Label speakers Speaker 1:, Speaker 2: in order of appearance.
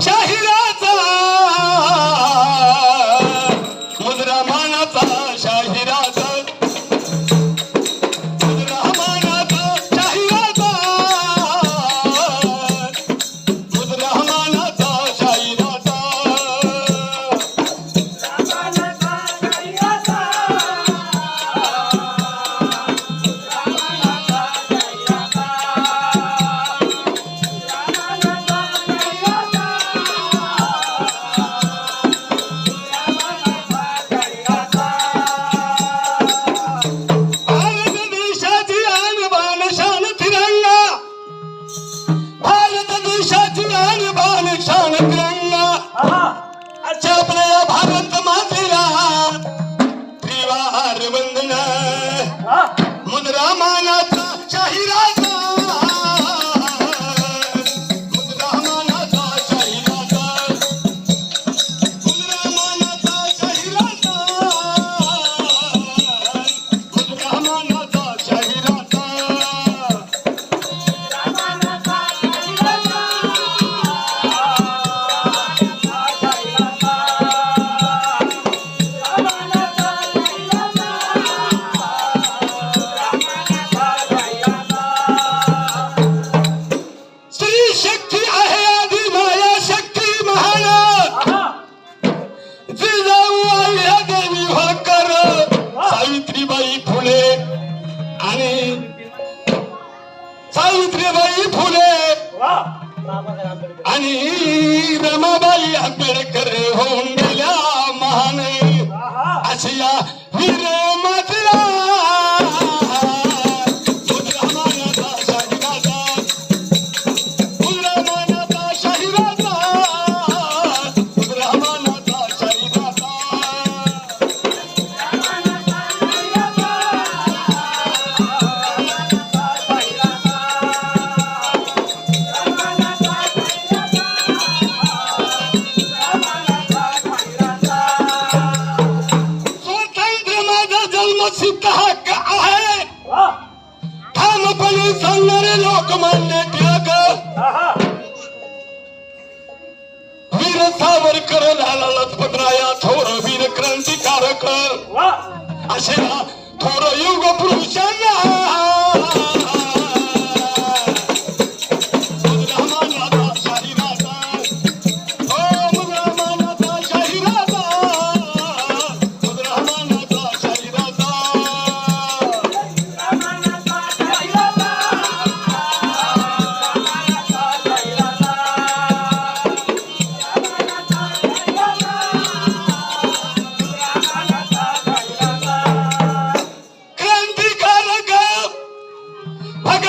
Speaker 1: शाहिराचा मुद्रा देशाची आणबाण शान तिरंगा आजच्या आपल्या भारत मातेला त्रिवार वंदन. मुद्रा मानाचा शाहिराचा आणि रमाबाई आंबेडकर होऊन गेल्या महान अशा सांगणारे लोक मान्य टिळक वीर सावरकर लाला लजपतराया थोर वीर क्रांतिकारक. अशा थोर युग पुरुषांना